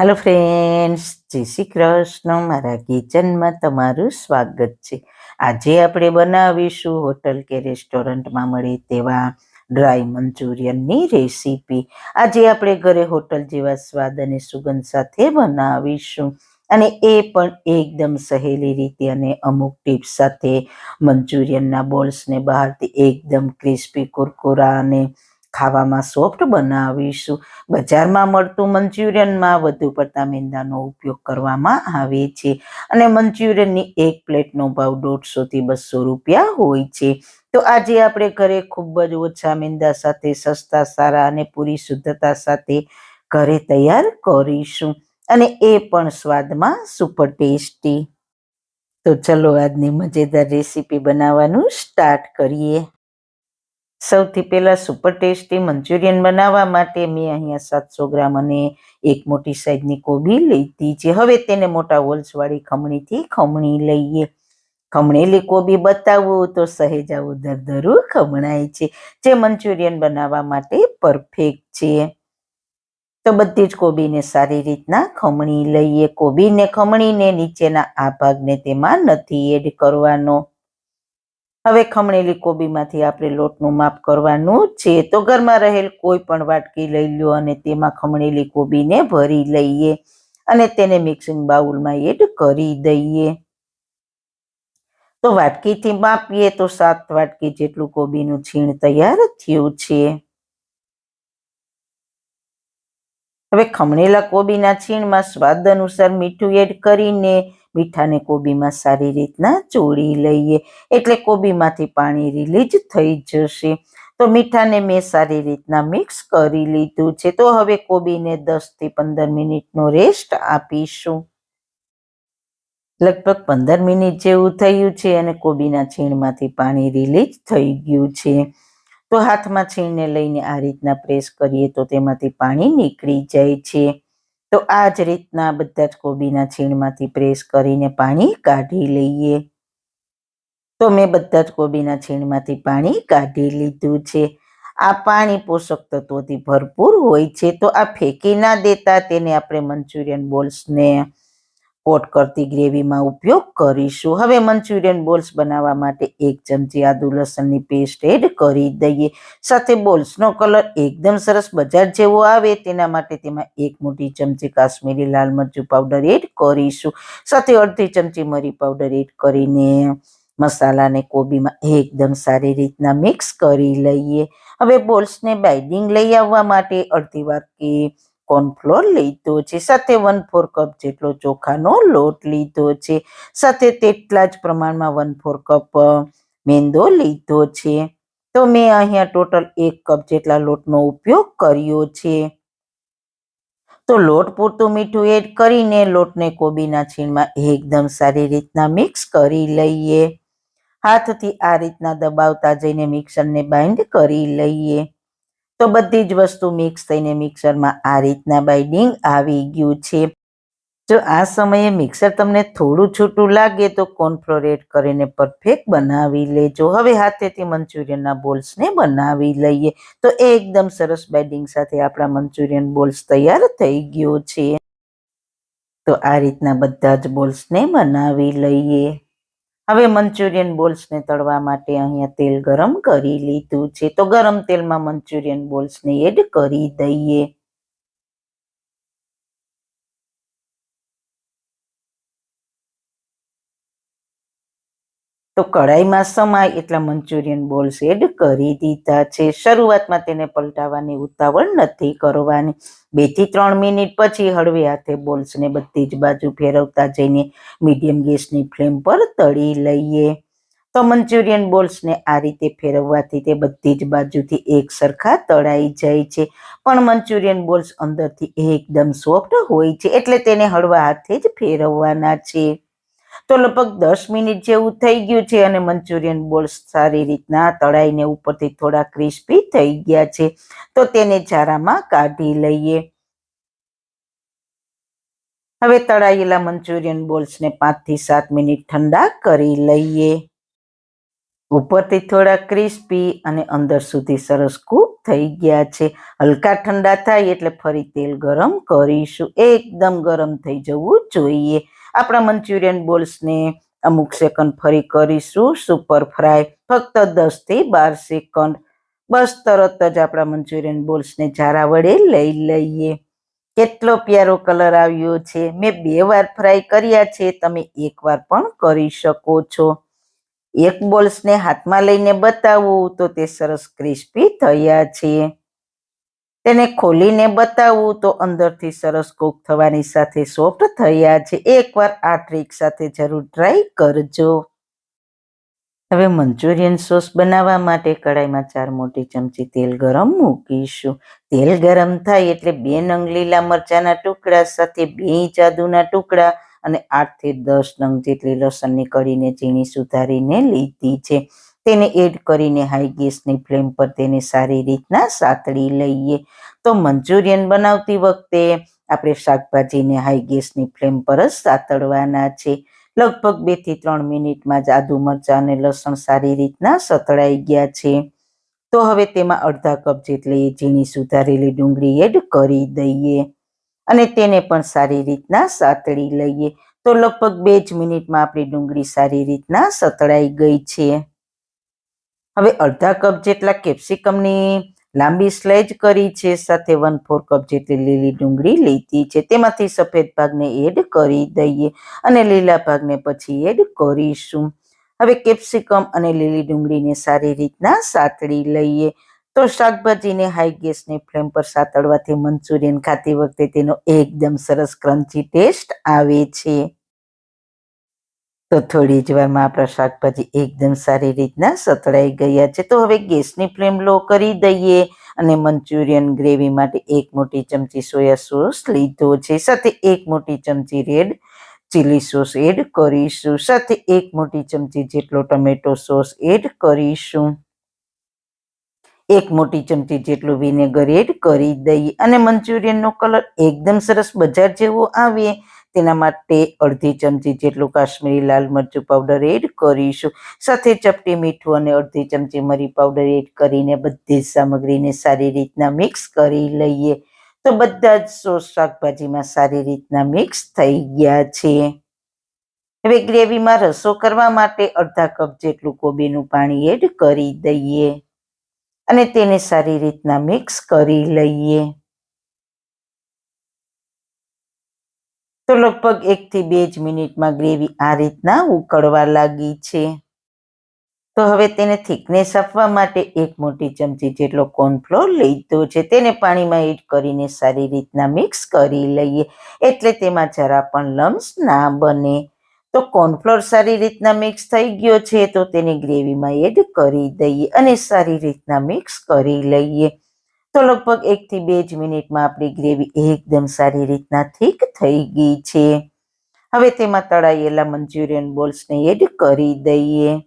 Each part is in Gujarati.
હેલો ફ્રેન્ડ્સ જય શ્રી કૃષ્ણ. મારા કિચનમાં તમારું સ્વાગત છે. આજે આપણે બનાવીશું હોટલ કે રેસ્ટોરન્ટમાં મળે તેવા ડ્રાય મંચુરિયનની રેસીપી. આજે આપણે ઘરે હોટલ જેવા સ્વાદ અને સુગંધ સાથે બનાવીશું. અને એ પણ એકદમ સહેલી રીતે અને અમુક ટિપ્સ સાથે મંચુરિયનના બોલ્સને બહારથી એકદમ ક્રિસ્પી, કુરકુરા અને ખાવામાં સોફ્ટ બનાવીશું. બજારમાં મળતું મંચુરિયનમાં વધુ પડતા મેંદાનો ઉપયોગ કરવામાં આવે છે. અને મંચુરિયનની એક પ્લેટનો ભાવ દોઢસોથી બસો રૂપિયા હોય છે. તો આજે આપણે ઘરે ખૂબ જ ઓછા મેંદા સાથે, સસ્તા, સારા અને પૂરી શુદ્ધતા સાથે ઘરે તૈયાર કરીશું. અને એ પણ સ્વાદમાં સુપર ટેસ્ટી. તો ચલો આજની મજેદાર રેસીપી બનાવવાનું સ્ટાર્ટ કરીએ. સૌથી પહેલાં સુપર ટેસ્ટી મંચુરિયન બનાવવા માટે મેં અહીંયા સાતસો ગ્રામ અને એક મોટી સાઈઝની કોબી લીધી છે. હવે તેને મોટા હોલ્સવાળી ખમણીથી ખમણી લઈએ. ખમણેલી કોબી બતાવવું તો સહેજ આવું ધરધરું ખમણાય છે. જે મંચુરિયન બનાવવા માટે પરફેક્ટ છે. તો બધી જ કોબીને સારી રીતના ખમણી લઈએ. કોબીને ખમણીને નીચેના આ ભાગને તેમાં નથી એડ કરવાનો. હવે ખમણેલી કોબીમાંથી આપણે લોટનું માપ કરવાનું છે. તો ઘરમાં રહેલ કોઈ પણ વાટકી લઈ લો અને તેમાં ખમણેલી કોબીને ભરી લઈએ અને તેને મિક્સિંગ બાઉલમાં એડ કરી દઈએ. તો વાટકીથી માપીએ તો સાત વાટકી જેટલું કોબીનું છીણ તૈયાર થયું છે. હવે ખમણેલા કોબીના છીણમાં સ્વાદ અનુસાર મીઠું એડ કરીને મીઠાને કોબીમાં સારી રીતના ચોળી લઈએ. એટલે કોબીમાંથી પાણી રિલીઝ થઈ જશે. તો મીઠાને મેં સારી રીતના મિક્સ કરી લીધું છે. તો હવે કોબીને દસથી પંદર મિનિટનો રેસ્ટ આપીશું. લગભગ પંદર મિનિટ જેવું થયું છે અને કોબીના છીણમાંથી પાણી રિલીઝ થઈ ગયું છે. તો હાથમાં છીણને લઈને આ રીતના પ્રેસ કરીએ તો તેમાંથી પાણી નીકળી જાય છે. તો આ જ રીતના બધા જ કોબીના છીણમાંથી પ્રેસ કરીને પાણી કાઢી લઈએ. તો મેં બધા જ કોબીના છીણમાંથી પાણી કાઢી લીધું છે. આ પાણી પોષક તત્વોથી ભરપૂર હોય છે. તો આ ફેંકી ના દેતા તેને આપણે મંચુરિયન બોલ્સને કોટ કરતી ગ્રેવીમાં ઉપયોગ કરીશું. હવે મંચુરિયન બોલ્સ બનાવવા માટે એક ચમચી આદુ લસણની પેસ્ટ એડ કરી દઈએ. સાથે બોલ્સનો કલર એકદમ સરસ બજાર જેવો આવે, તેના માટે તેમાં એક મોટી ચમચી કાશ્મીરી લાલ મરચું પાવડર એડ કરીશું. સાથે અડધી ચમચી મરી પાવડર એડ કરીને મસાલાને કોબીમાં એકદમ સારી રીતના મિક્સ કરી લઈએ. હવે બોલ્સને બાઇડિંગ લઈ આવવા માટે અડધી વાટકી કોર્નફ્લોર લીધો છે. સાથે વન ફોર કપ જેટલો ચોખાનો લોટ લીધો છે. સાથે તેટલા જ પ્રમાણમાં વન ફોર કપ મેંદો લીધો છે. તો મેં અહીંયા ટોટલ એક કપ જેટલા લોટનો ઉપયોગ કર્યો છે. તો લોટ પૂરતું મીઠું એડ કરીને લોટને કોબીના છીણમાં એકદમ સારી રીતના મિક્સ કરી લઈએ. હાથથી આ રીતના દબાવતા જઈને મિક્સરને બાઇન્ડ કરી લઈએ. તો બધી જ વસ્તુ મિક્સ થઈને મિક્સરમાં આ રીતના બાઇડિંગ આવી ગયું છે. જો આ સમયે મિક્સર તમને થોડું છૂટું લાગે તો કોર્નફ્લોર કરીને પરફેક્ટ બનાવી લેજો. હવે હાથેથી મંચુરિયનના બોલ્સને બનાવી લઈએ. તો એકદમ સરસ બાઇડિંગ સાથે આપણા મંચુરિયન બોલ્સ તૈયાર થઈ ગયો છે. તો આ રીતના બધા જ બોલ્સને બનાવી લઈએ. હવે મંચુરિયન બોલ્સને તળવા માટે અહીંયા તેલ ગરમ કરી લીધું છે. તો ગરમ તેલમાં મંચુરિયન બોલ્સને એડ કરી દઈએ. તો કઢાઈમાં સમાય એટલા મંચુરિયન બોલ્સ એડ કરી દીધા છે. શરૂઆતમાં તેને પલટાવવાની ઉતાવળ નથી કરવાની. બેથી ત્રણ મિનિટ પછી હળવે હાથે બોલ્સને બધી જ બાજુ ફેરવતા જઈને મીડિયમ ગેસની ફ્લેમ પર તળી લઈએ. તો મંચુરિયન બોલ્સને આ રીતે ફેરવવાથી તે બધી જ બાજુથી એક સરખા તળાઈ જાય છે. પણ મંચુરિયન બોલ્સ અંદરથી એકદમ સોફ્ટ હોય છે એટલે તેને હળવા હાથે જ ફેરવવાના છે. તો લગભગ દસ મિનિટ જેવું થઈ ગયું છે અને મંચુરિયન બોલ્સ સારી રીતના તળાઈને ઉપરથી થોડા ક્રિસ્પી થઈ ગયા છે. તો તેને ચારામાં કાઢી લઈએ. હવે તળાયેલા મંચુરિયન બોલ્સને પાંચથી સાત મિનિટ ઠંડા કરી લઈએ. ઉપરથી થોડા ક્રિસ્પી અને અંદર સુધી સરસ કૂક થઈ ગયા છે. હલકા ઠંડા થાય એટલે ફરી તેલ ગરમ કરીશું. એકદમ ગરમ થઈ જવું જોઈએ. આપણા મંચુરિયન બોલ્સને અમુક સેકન્ડ ફરી કરીશું. સુપર ફ્રાય ફક્ત દસથી બાર સેકન્ડ. બસ તરત જ આપણા મંચુરિયન બોલ્સને જારા વડે લઈ લઈએ. કેટલો પ્યારો કલર આવ્યો છે. મેં બે વાર ફ્રાય કર્યા છે. તમે એકવાર પણ કરી શકો છો. એક બોલ્સને હાથમાં લઈને બતાવું તો તે સરસ ક્રિસ્પી થયા છે. તેને ખોલીને બતાવું તો અંદરથી સરસ કૂક થવાની સાથે સોફ્ટ થયા છે. એકવાર આ ટ્રીક સાથે જરૂર ટ્રાય કરજો. હવે મંચુરિયન સોસ બનાવવા માટે કડાઈમાં ચાર મોટી ચમચી તેલ ગરમ મૂકીશું. તેલ ગરમ થાય એટલે બે નંગ લીલા મરચાના ટુકડા, સાથે બે જાદુના ટુકડા અને આઠથી દસ નંગ જેટલી લસણની કળીને ઝીણી સુધારીને લીધી છે. તેને એડ કરીને હાઈ ગેસની ફ્લેમ પર તેને સારી રીતના સાતળી લઈએ. તો મંચુરિયન બનાવતી વખતે આપણે શાકભાજીને હાઈ ગેસની ફ્લેમ પર જ સાતળવાના છે. લગભગ બેથી ત્રણ મિનિટમાં જ આદુ મરચાં અને લસણ સારી રીતના સતળાઈ ગયા છે. તો હવે તેમાં અડધા કપ જેટલી ઝીણી સુધારેલી ડુંગળી એડ કરી દઈએ અને તેને પણ સારી રીતના સાતળી લઈએ. તો લગભગ બે જ મિનિટમાં આપણી ડુંગળી સારી રીતના સતળાઈ ગઈ છે. હવે અડધા કપ જેટલા કેપ્સિકમની લાંબી સ્લાઇજ કરી છે, સાથે વન ફોર કપ જેટલી લીલી ડુંગળી લીધી છે. તેમાંથી સફેદ ભાગને એડ કરી દઈએ અને લીલા ભાગને પછી એડ કરીશું. હવે કેપ્સિકમ અને લીલી ડુંગળીને સારી રીતના સાતળી લઈએ. તો શાકભાજીને હાઈ ગેસની ફ્લેમ પર સાતળવાથી મંચુરિયન ખાતી વખતે તેનો એકદમ સરસ ક્રન્ચી ટેસ્ટ આવે છે. તો થોડી જ વારમાં આપણા શાકભાજી એકદમ સારી રીતના સતળાઈ ગયા છે. તો હવે ગેસની ફ્લેમ લો કરી દઈએ અને મંચુરિયન ગ્રેવી માટે એક મોટી ચમચી સોયા સોસ લીધો છે. સાથે એક મોટી ચમચી રેડ ચીલી સોસ એડ કરીશું. સાથે એક મોટી ચમચી જેટલો ટમેટો સોસ એડ કરીશું. એક મોટી ચમચી જેટલું વિનેગર એડ કરી દઈએ. અને મંચુરિયનનો કલર એકદમ સરસ બજાર જેવો આવે. તેના માટે અડધી ચમચી જેટલું કાશ્મીરી લાલ મરચું પાવડર એડ કરીશું. સાથે ચપટી મીઠું અને અડધી ચમચી મરી પાવડર એડ કરીને બધી જ સામગ્રીને સારી રીતના મિક્સ કરી લઈએ. તો બધા જ સોસ શાકભાજીમાં સારી રીતના મિક્સ થઈ ગયા છે. હવે ગ્રેવીમાં રસો કરવા માટે અડધા કપ જેટલું કોબીનું પાણી એડ કરી દઈએ અને તેને સારી રીતના મિક્સ કરી લઈએ. તો લગભગ એકથી બે જ મિનિટમાં ગ્રેવી આ રીતના ઉકળવા લાગી છે. તો હવે તેને થિકનેસ આપવા માટે એક મોટી ચમચી જેટલો કોર્નફ્લોર લીધો છે. તેને પાણીમાં એડ કરીને સારી રીતના મિક્સ કરી લઈએ. એટલે તેમાં જરા પણ લમ્સ ના બને. તો કોર્નફ્લોર સારી રીતના મિક્સ થઈ ગયો છે તો તેને ગ્રેવીમાં એડ કરી દઈએ અને સારી રીતના મિક્સ કરી લઈએ. તો લગભગ એકથી બે જ મિનિટમાં આપણી ગ્રેવી એકદમ સારી રીતના થીક થઈ ગઈ છે. હવે તેમાં તળાયેલા મંચુરિયન બોલ્સને એડ કરી દઈએ.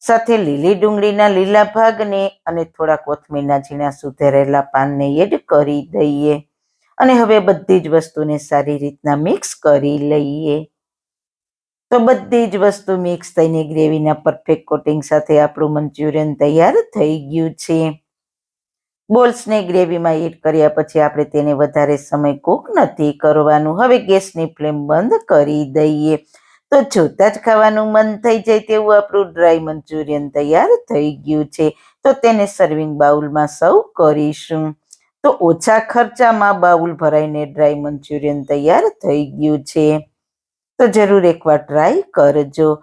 સાથે લીલી ડુંગળીના લીલા ભાગને અને થોડા કોથમીરના ઝીણા સુધારેલા પાનને એડ કરી દઈએ. અને હવે બધી જ વસ્તુને સારી રીતના મિક્સ કરી લઈએ. તો બધી જ વસ્તુ મિક્સ થઈને ગ્રેવીના પરફેક્ટ કોટિંગ સાથે આપણું મંચુરિયન તૈયાર થઈ ગયું છે. બોલ્સને ગ્રેવીમાં એડ કર્યા પછી આપણે તેને વધારે સમય કૂક નથી કરવાનું. હવે ગેસની ફ્લેમ બંધ કરી દઈએ. તો જોતા જ ખાવાનું મન થઈ જાય તેવું આપણું ડ્રાય મંચુરિયન તૈયાર થઈ ગયું છે. તો તેને સર્વિંગ બાઉલમાં સર્વ કરીશું. તો ઓછા ખર્ચામાં બાઉલ ભરાઈને ડ્રાય મંચુરિયન તૈયાર થઈ ગયું છે. તો જરૂર એકવાર ટ્રાય કરજો.